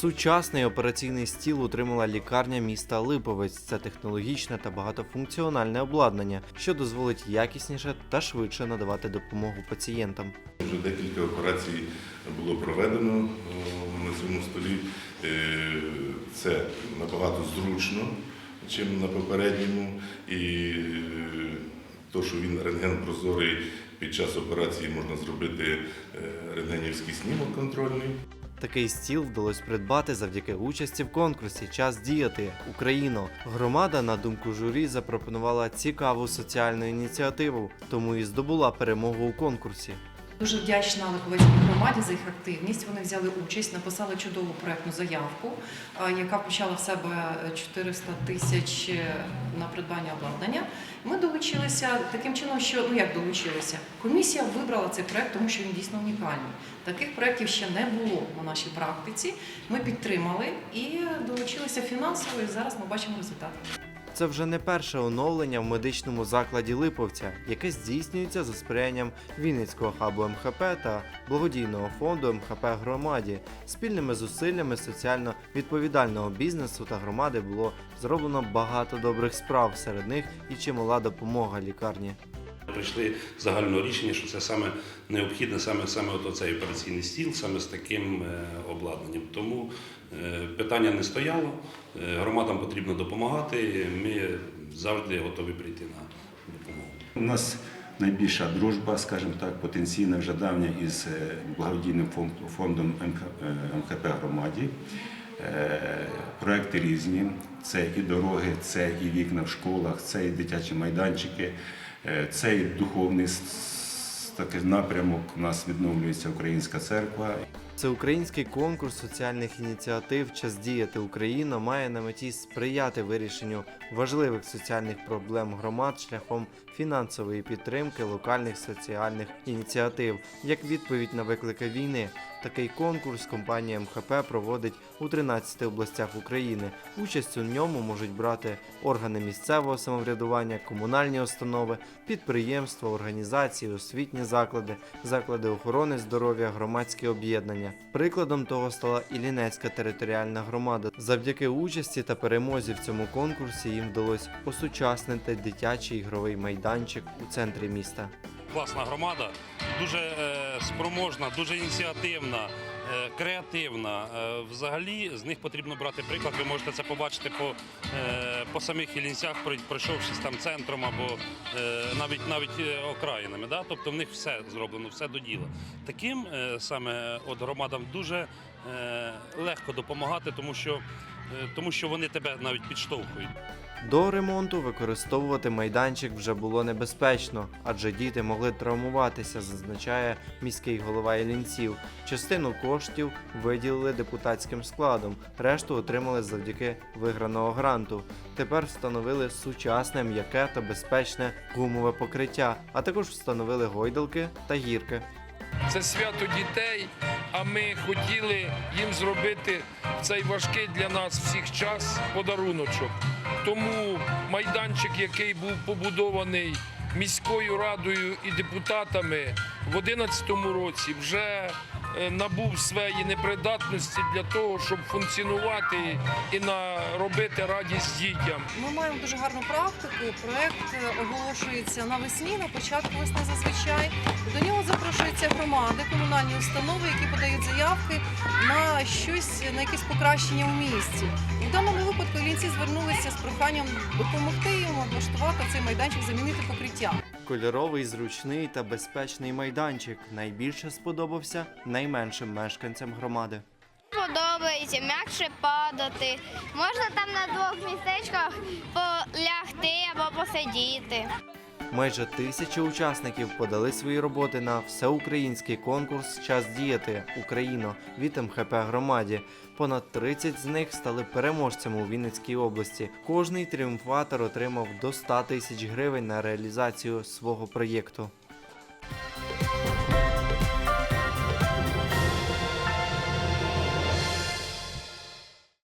Сучасний операційний стіл утримала лікарня міста Липовець. Це технологічне та багатофункціональне обладнання, що дозволить якісніше та швидше надавати допомогу пацієнтам. Вже декілька операцій було проведено на цьому столі. Е, Це набагато зручно, ніж на попередньому. І е, то, що він рентген прозорий, під час операції можна зробити е, рентгенівський снімок контрольний. Такий стіл вдалося придбати завдяки участі в конкурсі Час діяти Україно. Громада, на думку журі, запропонувала цікаву соціальну ініціативу, тому і здобула перемогу у конкурсі. Дуже вдячна Липовецькій громаді за їх активність. Вони взяли участь, написали чудову проектну заявку, е, яка включала в себе 400 тисяч е, на придбання обладнання. Ми долучилися таким чином, що ну як долучилися. Комісія вибрала цей проект, тому що він дійсно унікальний. Таких проєктів ще не було на нашій практиці. Ми підтримали і долучилися фінансово. І зараз ми бачимо результат. Це вже не перше оновлення в медичному закладі Липовця, яке здійснюється за сприянням Вінницького хабу МХП та благодійного фонду МХП громаді. Спільними зусиллями соціально відповідального бізнесу та громади було зроблено багато добрих справ. Серед них і чимала допомога лікарні. Прийшли загального рішення, що це саме необхідне, саме саме от цей операційний стіл, саме з таким е, обладнанням. Тому е, питання не стояло. Е, Громадам потрібно допомагати. Ми завжди готові прийти на допомогу. У нас найбільша дружба, скажімо так, потенційна вже давня із благодійним фондом МХП громаді. Проекти різні. Це і дороги, це і вікна в школах, це і дитячі майданчики, е, це і духовний напрямок. У нас відновлюється українська церква. Всеукраїнський конкурс соціальних ініціатив Час діяти Україна має на меті сприяти вирішенню важливих соціальних проблем громад шляхом фінансової підтримки локальних соціальних ініціатив як відповідь на виклики війни. Такий конкурс компанія МХП проводить у 13 областях України. Участь у ньому можуть брати органи місцевого самоврядування, комунальні установи, підприємства, організації, освітні заклади, заклади охорони здоров'я, громадські об'єднання. Прикладом того стала і Лінецька територіальна громада. Завдяки участі та перемозі в цьому конкурсі їм вдалося осучаснити дитячий ігровий майданчик у центрі міста. класна громада, дуже е, спроможна, дуже ініціативна, креативна. Е, взагалі з них потрібно брати приклад. Ви можете це побачити по, е, по самих Іллінцях, прой- пройшовшись там центром або е, навіть навіть е, окраїнами. Да? Тобто в них все зроблено, все до діла. Таким е, саме от громадам дуже е, легко допомагати, тому що, е, тому що вони тебе навіть підштовхують. До ремонту використовувати майданчик вже було небезпечно, адже діти могли травмуватися, зазначає міський голова Іллінців. Частину коштів виділили депутатським складом, решту отримали завдяки виграного гранту. Тепер встановили сучасне, м'яке та безпечне гумове покриття, а також встановили гойдалки та гірки. Це свято дітей, а ми хотіли їм зробити цей важкий для нас всіх час подаруночок. Тому майданчик, який був побудований міською радою і депутатами в 2011 році, вже набув своєї непридатності для того, щоб функціонувати і робити радість дітям. Ми маємо дуже гарну практику. Проект е, оголошується навесні, на початку весни зазвичай. До нього запрошуються громади, комунальні установи, які подають заявки на щось, на якесь покращення в місті. В даному випадку лінці звернулися з проханням допомогти їм облаштувати цей майданчик, замінити покриття. Кольоровий, зручний та безпечний майданчик найбільше сподобався найменшим мешканцям громади. Подобається м'якше падати. Можна там на двох містечках полягти або посидіти. Майже тисячі учасників подали свої роботи на всеукраїнський конкурс Час діяти Україно від МХП громаді. Понад 30 з них стали переможцями у Вінницькій області. Кожний тріумфатор отримав до 100 тисяч гривень на реалізацію свого проєкту.